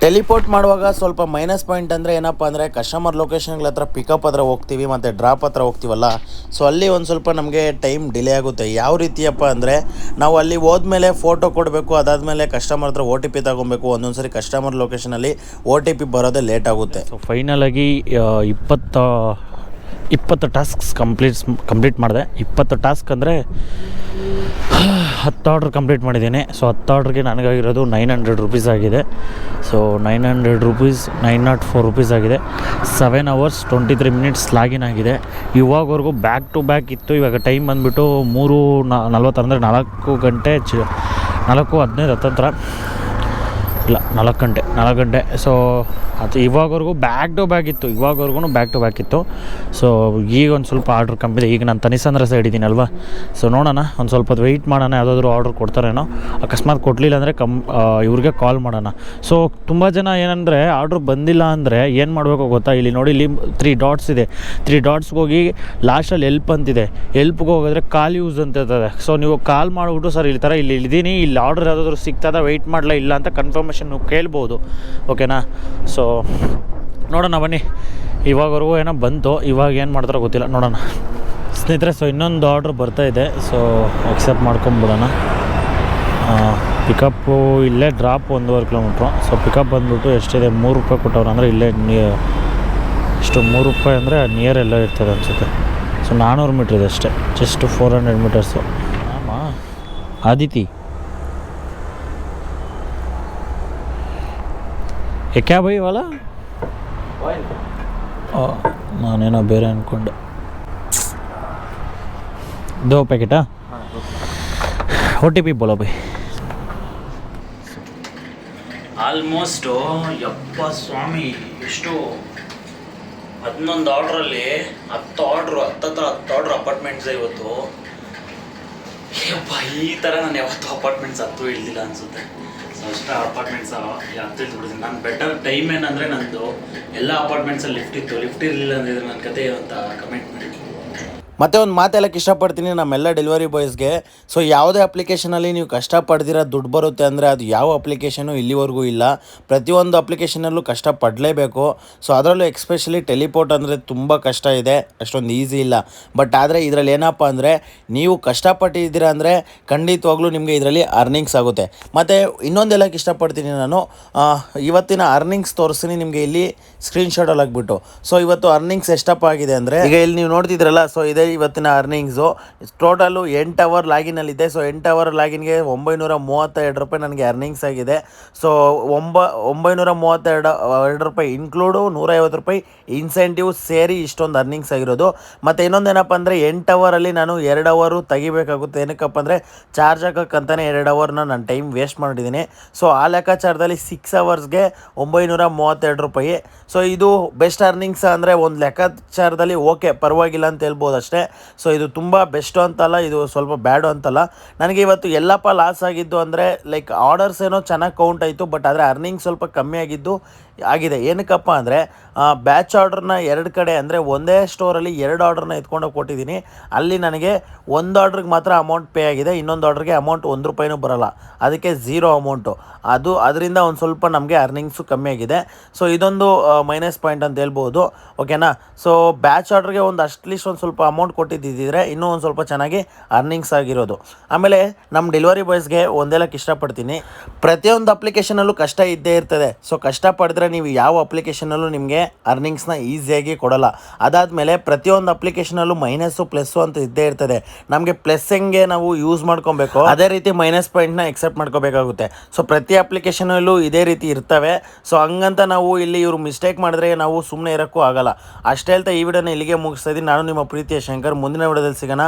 ಟೆಲಿಪೋರ್ಟ್ ಮಾಡುವಾಗ ಸ್ವಲ್ಪ ಮೈನಸ್ ಪಾಯಿಂಟ್ ಅಂದರೆ ಏನಪ್ಪ ಅಂದರೆ ಕಸ್ಟಮರ್ ಲೊಕೇಶನ್ಗಳ ಹತ್ರ ಪಿಕಪ್ ಹತ್ರ ಹೋಗ್ತೀವಿ ಮತ್ತು ಡ್ರಾಪ್ ಹತ್ರ ಹೋಗ್ತೀವಲ್ಲ. ಸೊ ಅಲ್ಲಿ ಒಂದು ಸ್ವಲ್ಪ ನಮಗೆ ಟೈಮ್ ಡಿಲೇ ಆಗುತ್ತೆ. ಯಾವ ರೀತಿಯಪ್ಪ ಅಂದರೆ ನಾವು ಅಲ್ಲಿ ಹೋದ್ಮೇಲೆ ಫೋಟೋ ಕೊಡಬೇಕು ಅದಾದಮೇಲೆ ಕಸ್ಟಮರ್ ಹತ್ರ ಓ ಟಿ ಪಿ ತಗೊಬೇಕು ಒಂದೊಂದು ಸರಿ ಕಸ್ಟಮರ್ ಲೊಕೇಶನಲ್ಲಿ ಓ ಟಿ ಪಿ ಬರೋದೇ ಲೇಟ್ ಆಗುತ್ತೆ. ಸೊ ಫೈನಲಾಗಿ ಇಪ್ಪತ್ತು ಇಪ್ಪತ್ತು ಟಾಸ್ಕ್ಸ್ ಕಂಪ್ಲೀಟ್ಸ್ ಕಂಪ್ಲೀಟ್ ಮಾಡಿದೆ. ಇಪ್ಪತ್ತು ಟಾಸ್ಕ್ ಅಂದರೆ, ಹತ್ತು ಆರ್ಡ್ರ್ ಕಂಪ್ಲೀಟ್ ಮಾಡಿದ್ದೀನಿ. ಸೊ, ಹತ್ತು ಆರ್ಡ್ರಿಗೆ ನನಗಾಗಿರೋದು ನೈನ್ ಹಂಡ್ರೆಡ್ ರುಪೀಸ್ ಆಗಿದೆ. So, nine hundred rupees, nine nought four rupees ಆಗಿದೆ. Seven hours, twenty three minutes login ಆಗಿದೆ. ಇವಾಗವರೆಗೂ ಬ್ಯಾಕ್ ಟು ಬ್ಯಾಕ್ ಇತ್ತು. ಇವಾಗ ಟೈಮ್ ಬಂದುಬಿಟ್ಟು ಮೂರು ನಲ್ವತ್ತು ಅಂದರೆ ನಾಲ್ಕು ಗಂಟೆ ಚ, ನಾಲ್ಕು ಹದಿನೈದು ಹತ್ತತ್ರ. ಇಲ್ಲ ನಾಲ್ಕು ಗಂಟೆ ನಾಲ್ಕು ಗಂಟೆ ಸೊ ಅದು ಇವಾಗವರೆಗೂ ಬ್ಯಾಕ್ ಟು ಬ್ಯಾಕ್ ಇತ್ತು. ಇವಾಗವರೆಗೂ ಬ್ಯಾಕ್ ಟು ಬ್ಯಾಕ್ ಇತ್ತು. ಸೊ ಈಗ ಒಂದು ಸ್ವಲ್ಪ ಆರ್ಡ್ರ್ ಕಮ್ಮಿದೆ ಈಗ ನಾನು ತನಿಸಂದ್ರ ಸೈಡ್ ಇದ್ದೀನಲ್ವ ಸೊ ನೋಡೋಣ. ಒಂದು ಸ್ವಲ್ಪ ವೆಯ್ಟ್ ಮಾಡೋಣ. ಯಾವುದಾದ್ರೂ ಆರ್ಡ್ರ್ ಕೊಡ್ತಾರೇನೋ. ಅಕಸ್ಮಾತ್ ಕೊಡಲಿಲ್ಲ ಅಂದರೆ ಕಮ್ ಇವ್ರಿಗೆ ಕಾಲ್ ಮಾಡೋಣ. ಸೊ ತುಂಬ ಜನ ಏನಂದರೆ ಆರ್ಡ್ರ್ ಬಂದಿಲ್ಲ ಅಂದರೆ ಏನು ಮಾಡಬೇಕು ಗೊತ್ತಾ? ಇಲ್ಲಿ ನೋಡಿ, ಇಲ್ಲಿ ತ್ರೀ ಡಾಟ್ಸ್ ಇದೆ. ತ್ರೀ ಡಾಟ್ಸ್ಗೆ ಹೋಗಿ ಲಾಸ್ಟಲ್ಲಿ ಎಲ್ಪ್ ಅಂತಿದೆ. ಎಲ್ಪ್ಗೆ ಹೋಗಿದ್ರೆ ಕಾಲ್ ಯೂಸ್ ಅಂತ ಇರ್ತದೆ. ಸೊ ನೀವು ಕಾಲ್ ಮಾಡಿಬಿಟ್ಟು, ಸರ್ ಇಲ್ಲಿ ಥರ ಇಲ್ಲಿ ಇದ್ದೀನಿ. ಇಲ್ಲಿ ಆರ್ಡ್ರ್ ಯಾವುದಾದ್ರೂ ಸಿಗ್ತದ? ವೆಯ್ಟ್ ಮಾಡಲ? ಇಲ್ಲ? ಅಂತ ಕನ್ಫರ್ಮೇಷನ್ ನೀವು ಕೇಳ್ಬೋದು ಓಕೆನಾ ಸೊ ನೋಡೋಣ ಬನ್ನಿ. ಇವಾಗವರೆಗೂ ಏನೋ ಬಂತು, ಇವಾಗ ಏನು ಮಾಡ್ತಾರೋ ಗೊತ್ತಿಲ್ಲ. ನೋಡೋಣ. ಸ್ನೇಹಿತರೆ ಸೊ ಇನ್ನೊಂದು ಆರ್ಡ್ರ್ ಬರ್ತಾ ಇದೆ. ಸೊ ಅಕ್ಸೆಪ್ಟ್ ಮಾಡ್ಕೊಂಬಿಡೋಣ. ಪಿಕಪ್ಪು ಇಲ್ಲೇ ಡ್ರಾಪ್ ಒಂದೂವರೆ ಕಿಲೋಮೀಟ್ರು ಸೊ ಪಿಕಪ್ ಬಂದುಬಿಟ್ಟು ಎಷ್ಟಿದೆ? ಮೂರು ರೂಪಾಯಿ ಕೊಟ್ಟವ್ರು ಅಂದರೆ ಇಲ್ಲೇ ಇಷ್ಟು ಮೂರು ರೂಪಾಯಿ ಅಂದರೆ ನಿಯರ್ ಎಲ್ಲ ಇರ್ತದೆ ಅನಿಸುತ್ತೆ. ಸೊ ನಾನ್ನೂರು ಮೀಟ್ರ್ ಇದೆ ಅಷ್ಟೇ. ಜಸ್ಟ್ ಫೋರ್ ಹಂಡ್ರೆಡ್ ಮೀಟರ್ಸು ಆಮಾ? ಆದಿತಿ. ಏ ಕ್ಯಾಬ್ ಅಯ್ಯವಲ್ಲ ಓ ನಾನೇನೋ ಬೇರೆ ಅಂದ್ಕೊಂಡು ದೋ ಪ್ಯಾಕೆಟಾ ಓ ಟಿ ಪಿ ಬೋಲೋ ಬೈ ಆಲ್ಮೋಸ್ಟು ಯಪ್ಪ ಸ್ವಾಮಿ ಎಷ್ಟು ಹದಿನೊಂದು ಆರ್ಡ್ರಲ್ಲಿ ಹತ್ತು ಆರ್ಡ್ರು ಹತ್ತತ್ರ ಹತ್ತು ಆರ್ಡ್ರ್ ಅಪಾರ್ಟ್ಮೆಂಟ್ಸ್ ಇವತ್ತು. ಯಪ್ಪ ಈ ಥರ ನಾನು ಯಾವತ್ತೂ ಅಪಾರ್ಟ್ಮೆಂಟ್ಸ್ ಹತ್ತು ಇಳಿದಿಲ್ಲ ಅನಿಸುತ್ತೆ. ಸೊ ಅಪಾರ್ಟ್ಮೆಂಟ್ಸ್ ಅಂತ ಇಳ್ದ್ಬಿಡ್ತೀನಿ ನಾನು ಬೆಟರ್ ಟೈಮ್ ಏನಂದರೆ ನಂದು ಎಲ್ಲ ಅಪಾರ್ಟ್ಮೆಂಟ್ಸಲ್ಲಿ ಲಿಫ್ಟ್ ಇತ್ತು. ಲಿಫ್ಟ್ ಇರಲಿಲ್ಲ ಅಂದಿದ್ರೆ ನನ್ನ ಕತೆ ಅಂತ ಕಮೆಂಟ್ ಮಾಡಿ ಮತ್ತೆ ಒಂದು ಮಾತೆಲ್ಲಕ್ಕೆ ಇಷ್ಟಪಡ್ತೀನಿ ನಮ್ಮೆಲ್ಲ ಡೆಲಿವರಿ ಬಾಯ್ಸ್ಗೆ ಸೊ ಯಾವುದೇ ಅಪ್ಲಿಕೇಶನಲ್ಲಿ ನೀವು ಕಷ್ಟಪಡ್ದಿರ ದುಡ್ಡು ಬರುತ್ತೆ ಅಂದರೆ ಅದು ಯಾವ ಅಪ್ಲಿಕೇಶನು ಇಲ್ಲಿವರೆಗೂ ಇಲ್ಲ. ಪ್ರತಿಯೊಂದು ಅಪ್ಲಿಕೇಶನಲ್ಲೂ ಕಷ್ಟಪಡಲೇಬೇಕು. ಸೊ ಅದರಲ್ಲೂ ಎಕ್ಸ್ಪೆಷಲಿ ಟೆಲಿಪೋರ್ಟ್ ಅಂದರೆ ತುಂಬ ಕಷ್ಟ ಇದೆ. ಅಷ್ಟೊಂದು ಈಸಿ ಇಲ್ಲ. ಬಟ್ ಆದರೆ ಇದರಲ್ಲಿ ಏನಪ್ಪ ಅಂದರೆ ನೀವು ಕಷ್ಟಪಟ್ಟಿದ್ದೀರ ಅಂದರೆ ಖಂಡಿತವಾಗ್ಲೂ ನಿಮಗೆ ಇದರಲ್ಲಿ ಅರ್ನಿಂಗ್ಸ್ ಆಗುತ್ತೆ. ಮತ್ತು ಇನ್ನೊಂದು ಇಷ್ಟಪಡ್ತೀನಿ ನಾನು ಇವತ್ತಿನ ಅರ್ನಿಂಗ್ಸ್ ತೋರಿಸ್ತೀನಿ ನಿಮಗೆ ಇಲ್ಲಿ ಸ್ಕ್ರೀನ್ಶಾಟಲ್ಲಿ ಹಾಕ್ಬಿಟ್ಟು. ಸೊ ಇವತ್ತು ಅರ್ನಿಂಗ್ಸ್ ಎಷ್ಟಪ್ಪ ಆಗಿದೆ ಅಂದರೆ, ಈಗ ಇಲ್ಲಿ ನೀವು ನೋಡ್ತಿದ್ರಲ್ಲ ಸೊ ಇದೇ ಇವತ್ತಿನ ಅರ್ನಿಂಗ್ಸು ಟೋಟಲು ಎಂಟು ಅವರ್ ಲಾಗಿನಲ್ಲಿದೆ ಸೊ ಎಂಟು ಅವರ್ ಲಾಗಿನ್ಗೆ ಒಂಬೈನೂರ ಮೂವತ್ತೆರಡು ರೂಪಾಯಿ ನನಗೆ ಅರ್ನಿಂಗ್ಸ್ ಆಗಿದೆ. ಸೊ ಒಂಬ ಒಂಬೈನೂರ ಮೂವತ್ತೆರಡು ಎರಡು ರೂಪಾಯಿ ಇನ್ಕ್ಲೂಡು ನೂರೈವತ್ತು ರೂಪಾಯಿ ಇನ್ಸೆಂಟಿವ್ ಸೇರಿ ಇಷ್ಟೊಂದು ಅರ್ನಿಂಗ್ಸ್ ಆಗಿರೋದು. ಮತ್ತು ಇನ್ನೊಂದೇನಪ್ಪ ಅಂದರೆ ಎಂಟು ಅವರಲ್ಲಿ ನಾನು ಎರಡು ಅವರು ತೆಗಿಬೇಕಾಗುತ್ತೆ. ಏನಕ್ಕಪ್ಪ ಅಂದರೆ ಚಾರ್ಜ್ ಹಾಕೋಕ್ಕಂತಾನೆ ಎರಡು ಅವರ್ನ ನಾನು ಟೈಮ್ ವೇಸ್ಟ್ ಮಾಡಿದ್ದೀನಿ. ಸೊ ಆ ಲೆಕ್ಕಾಚಾರದಲ್ಲಿ ಸಿಕ್ಸ್ ಅವರ್ಸ್ಗೆ ಒಂಬೈನೂರ ಮೂವತ್ತೆರಡು ರೂಪಾಯಿ. ಸೊ ಇದು ಬೆಸ್ಟ್ ಅರ್ನಿಂಗ್ಸ್ ಅಂದರೆ ಒಂದು ಲೆಕ್ಕಾಚಾರದಲ್ಲಿ ಓಕೆ ಪರವಾಗಿಲ್ಲ ಅಂತ ಹೇಳ್ಬೋದು ಅಷ್ಟೇ. ಸೊ ಇದು ತುಂಬ ಬೆಸ್ಟು ಅಂತಲ್ಲ, ಇದು ಸ್ವಲ್ಪ ಬ್ಯಾಡು ಅಂತಲ್ಲ. ನನಗೆ ಇವತ್ತು ಎಲ್ಲಪ್ಪ ಲಾಸ್ ಆಗಿದ್ದು ಅಂದರೆ ಲೈಕ್ ಆರ್ಡರ್ಸ್ ಏನೋ ಚೆನ್ನಾಗಿ ಕೌಂಟ್ ಆಯಿತು ಬಟ್ ಆದರೆ ಅರ್ನಿಂಗ್ ಸ್ವಲ್ಪ ಕಮ್ಮಿ ಆಗಿದ್ದು ಆಗಿದೆ. ಏನಕ್ಕಪ್ಪ ಅಂದರೆ ಬ್ಯಾಚ್ ಆರ್ಡ್ರನ್ನ ಎರಡು ಕಡೆ ಅಂದರೆ ಒಂದೇ ಸ್ಟೋರಲ್ಲಿ ಎರಡು ಆರ್ಡ್ರನ್ನ ಎತ್ಕೊಂಡೋಗಿ ಕೊಟ್ಟಿದ್ದೀನಿ. ಅಲ್ಲಿ ನನಗೆ ಒಂದು ಆರ್ಡ್ರಿಗೆ ಮಾತ್ರ ಅಮೌಂಟ್ ಪೇ ಆಗಿದೆ. ಇನ್ನೊಂದು ಆರ್ಡ್ರಿಗೆ ಅಮೌಂಟ್ ಒಂದು ರೂಪಾಯಿನೂ ಬರಲ್ಲ. ಅದಕ್ಕೆ ಝೀರೋ ಅಮೌಂಟು ಅದು ಅದರಿಂದ ಒಂದು ಸ್ವಲ್ಪ ನಮಗೆ ಅರ್ನಿಂಗ್ಸು ಕಮ್ಮಿ ಆಗಿದೆ. ಸೊ ಇದೊಂದು ಮೈನಸ್ ಪಾಯಿಂಟ್ ಅಂತ ಹೇಳ್ಬೋದು. ಓಕೆನಾ ಸೊ ಬ್ಯಾಚ್ ಆರ್ಡ್ರಿಗೆ ಒಂದು ಅಟ್ಲೀಸ್ಟ್ ಒಂದು ಸ್ವಲ್ಪ ಅಮೌಂಟ್ ಕೊಟ್ಟಿದ್ದಿದ್ದರೆ ಇನ್ನೂ ಒಂದು ಸ್ವಲ್ಪ ಚೆನ್ನಾಗಿ ಅರ್ನಿಂಗ್ಸ್ ಆಗಿರೋದು. ಆಮೇಲೆ ನಮ್ಮ ಡೆಲಿವರಿ ಬಾಯ್ಸ್ಗೆ ಒಂದೇಲಕ್ಕೆ ಇಷ್ಟಪಡ್ತೀನಿ. ಪ್ರತಿಯೊಂದು ಅಪ್ಲಿಕೇಶನಲ್ಲೂ ಕಷ್ಟ ಇದ್ದೇ ಇರ್ತದೆ. ಸೊ ಕಷ್ಟಪಡಿದ್ರೆ ನೀವು ಯಾವ ಅಪ್ಲಿಕೇಶನಲ್ಲೂ ನಿಮಗೆ ಅರ್ನಿಂಗ್ಸ್ನ ಈಸಿಯಾಗಿ ಕೊಡಲ್ಲ. ಅದಾದಮೇಲೆ ಪ್ರತಿಯೊಂದು ಅಪ್ಲಿಕೇಶನಲ್ಲೂ ಮೈನಸ್ಸು ಪ್ಲಸ್ಸು ಅಂತ ಇದ್ದೇ ಇರ್ತದೆ. ನಮಗೆ ಪ್ಲಸ್ ಹೆಂಗೆ ನಾವು ಯೂಸ್ ಮಾಡ್ಕೊಬೇಕು? ಅದೇ ರೀತಿ ಮೈನಸ್ ಪಾಯಿಂಟ್ನ ಎಕ್ಸೆಪ್ಟ್ ಮಾಡ್ಕೋಬೇಕಾಗುತ್ತೆ. ಸೊ ಪ್ರತಿ ಅಪ್ಲಿಕೇಶನಲ್ಲೂ ಇದೇ ರೀತಿ ಇರ್ತವೆ. ಸೊ ಹಂಗಂತ ನಾವು ಇಲ್ಲಿ ಇವರು ಮಿಸ್ಟೇಕ್ ಮಾಡಿದ್ರೆ ನಾವು ಸುಮ್ಮನೆ ಇರೋಕ್ಕೂ ಆಗಲ್ಲ. ಅಷ್ಟೇ ಹೇಳ್ತಾ ಈ ವಿಡಿಯೋನ ಇಲ್ಲಿಗೆ ಮುಗಿಸ್ತಾ ನಾನು ನಿಮ್ಮ ಪ್ರೀತಿಯ ಶಂಕರ್. ಮುಂದಿನ ವಿಡಿಯೋದಲ್ಲಿ ಸಿಗೋಣ.